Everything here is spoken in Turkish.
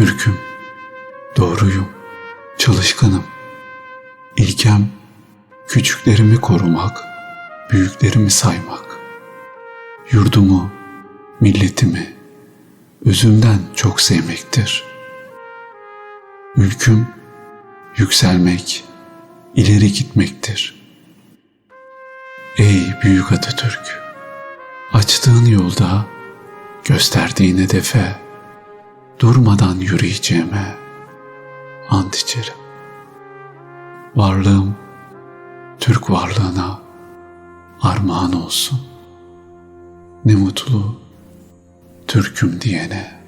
Türk'üm, doğruyum, çalışkanım. İlkem, küçüklerimi korumak, büyüklerimi saymak. Yurdumu, milletimi, özümden çok sevmektir. Ülküm, yükselmek, ileri gitmektir. Ey büyük Atatürk, açtığın yolda, gösterdiğin hedefe, durmadan yürüyeceğime ant içerim. Varlığım Türk varlığına armağan olsun. Ne mutlu Türk'üm diyene.